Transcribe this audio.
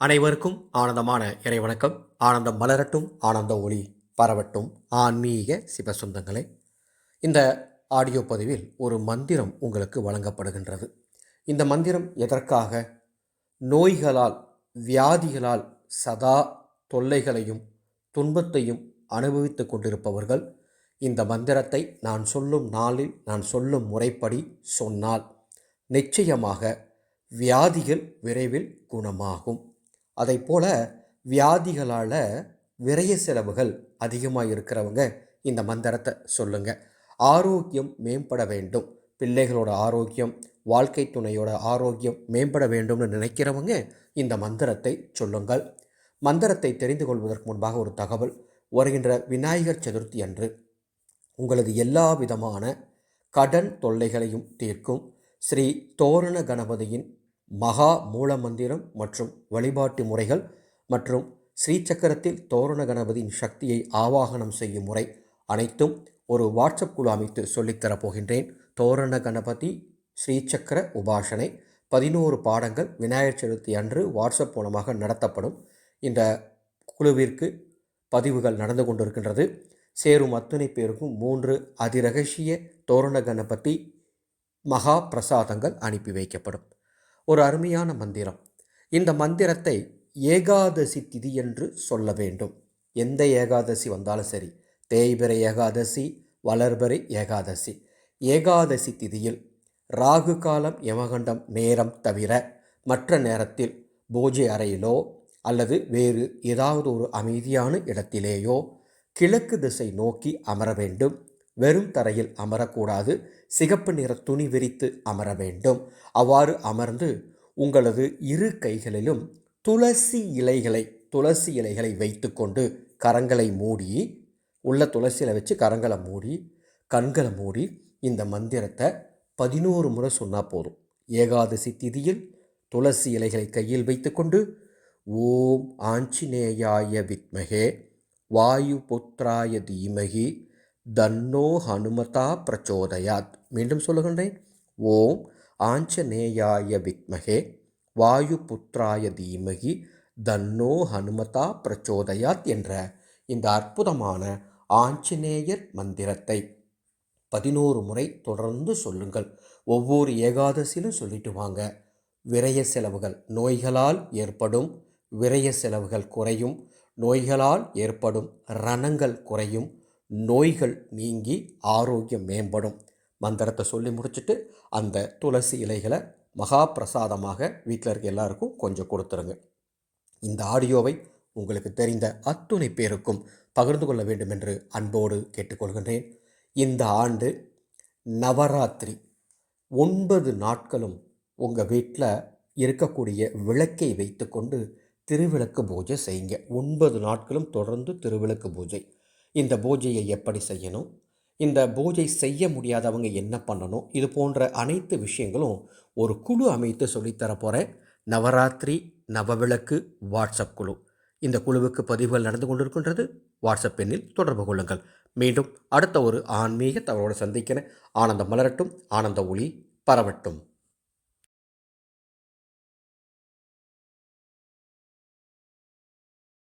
அனைவருக்கும் ஆனந்தமான இறைவணக்கம். ஆனந்தம் மலரட்டும் ஆனந்த ஒளி பரவட்டும். ஆன்மீக சிவசொந்தங்களே இந்த ஆடியோ பதிவில் ஒரு மந்திரம் உங்களுக்கு வழங்கப்படுகின்றது. இந்த மந்திரம் எதற்காக? நோய்களால் வியாதிகளால் சதா தொல்லைகளையும் துன்பத்தையும் அனுபவித்துக் கொண்டிருப்பவர்கள் இந்த மந்திரத்தை நான் சொல்லும் நாளில் நான் சொல்லும் முறைப்படி சொன்னால் நிச்சயமாக வியாதிகள் விரைவில் குணமாகும். அதைப் போல வியாதிகளால் விரைய செலவுகள் அதிகமாக இருக்கிறவங்க இந்த மந்திரத்தை சொல்லுங்க. ஆரோக்கியம் மேம்பட வேண்டும். பிள்ளைகளோட ஆரோக்கியம் வாழ்க்கை துணையோட ஆரோக்கியம் மேம்பட வேண்டும்னு நினைக்கிறவங்க இந்த மந்திரத்தை சொல்லுங்கள். மந்திரத்தை தெரிந்து கொள்வதற்கு முன்பாக ஒரு தகவல். வருகின்ற விநாயகர் சதுர்த்தி அன்று உங்களது எல்லா விதமான கடன் தொல்லைகளையும் தீர்க்கும். ஸ்ரீ தோரண கணபதியின் மகா மூல மந்திரம் மற்றும் வழிபாட்டு முறைகள் மற்றும் ஸ்ரீ சக்கரத்தில் தோரண கணபதியின் சக்தியை ஆவாகனம் செய்யும் முறை அனைத்தும் ஒரு வாட்ஸ்அப் குழு அமைத்து சொல்லித்தரப் போகின்றேன். தோரண கணபதி ஸ்ரீசக்கர உபாசனை பதினோரு பாடங்கள் விநாயகர் சதுர்த்தி அன்று வாட்ஸ்அப் மூலமாக நடத்தப்படும். இந்த குழுவிற்கு பதிவுகள் நடந்து கொண்டிருக்கின்றது. சேரும் அத்தனை பேருக்கும் மூன்று அதிரகசிய தோரண கணபதி மகா பிரசாதங்கள் அனுப்பி வைக்கப்படும். ஒரு அருமையான மந்திரம். இந்த மந்திரத்தை ஏகாதசி திதி என்று சொல்ல வேண்டும். எந்த ஏகாதசி வந்தாலும் சரி தேய்பிறை ஏகாதசி வளர்பிறை ஏகாதசி. ஏகாதசி திதியில் ராகு காலம் யமகண்டம் நேரம் தவிர மற்ற நேரத்தில் பூஜை அறையிலோ அல்லது வேறு ஏதாவது ஒரு அமைதியான இடத்திலேயோ கிழக்கு திசை நோக்கி அமர வேண்டும். வெறும் தரையில் அமரக்கூடாது. சிகப்பு நிற துணி விரித்து அமர வேண்டும். அவ்வாறு அமர்ந்து உங்களது இரு கைகளிலும் துளசி இலைகளை துளசி இலைகளை வைத்துக்கொண்டு கரங்களை மூடி உள்ள துளசியில் வச்சு கரங்களை மூடி கண்களை மூடி இந்த மந்திரத்தை பதினோரு முறை சொன்னால் போதும். ஏகாதசி திதியில் துளசி இலைகளை கையில் வைத்துக்கொண்டு ஓம் ஆஞ்சநேயாய வித்மகே வாயு புத்திராய தீமகி தன்னோ ஹனுமதா பிரச்சோதயாத். மீண்டும் சொல்லுகின்றேன். ஓம் ஆஞ்சநேயாய வித்மகே. வாயு புத்திராய தீமகி தன்னோ ஹனுமதா பிரச்சோதயாத் என்ற இந்த அற்புதமான ஆஞ்சநேயர் மந்திரத்தை பதினோரு முறை தொடர்ந்து சொல்லுங்கள். ஒவ்வொரு ஏகாதசியிலும் சொல்லிட்டு வாங்க. விரய செலவுகள் நோய்களால் ஏற்படும் விரய செலவுகள் குறையும் நோய்களால் ஏற்படும் ரணங்கள் குறையும் நோய்கள் நீங்கி ஆரோக்கியம் மேம்படும். மந்திரத்தை சொல்லி முடிச்சுட்டு அந்த துளசி இலைகளை மகா பிரசாதமாக வீட்டில் இருக்க எல்லாருக்கும் கொஞ்சம் கொடுத்துருங்க. இந்த ஆடியோவை உங்களுக்கு தெரிந்த அத்துணை பேருக்கும் பகிர்ந்து கொள்ள வேண்டும் என்று அன்போடு கேட்டுக்கொள்கின்றேன். இந்த ஆண்டு நவராத்திரி ஒன்பது நாட்களும் உங்கள் வீட்டில் இருக்கக்கூடிய விளக்கை வைத்துக்கொண்டு திருவிளக்கு பூஜை செய்யுங்க. ஒன்பது நாட்களும் தொடர்ந்து திருவிளக்கு பூஜை. இந்த பூஜையை எப்படி செய்யணும்? இந்த பூஜை செய்ய முடியாதவங்க என்ன பண்ணணும்? இது போன்ற அனைத்து விஷயங்களும் ஒரு குழு அமைத்து சொல்லித்தர போகிறேன் நவராத்திரி நவவிளக்கு வாட்ஸ்அப் குழு. இந்த குழுவுக்கு பதிவுகள் நடந்து கொண்டிருக்கின்றது. வாட்ஸ்அப் எண்ணில் தொடர்பு கொள்ளுங்கள். மீண்டும் அடுத்த ஒரு ஆன்மீக தகவலோடு சந்திக்கிறேன். ஆனந்தம் மலரட்டும். ஆனந்த ஒளி பரவட்டும்.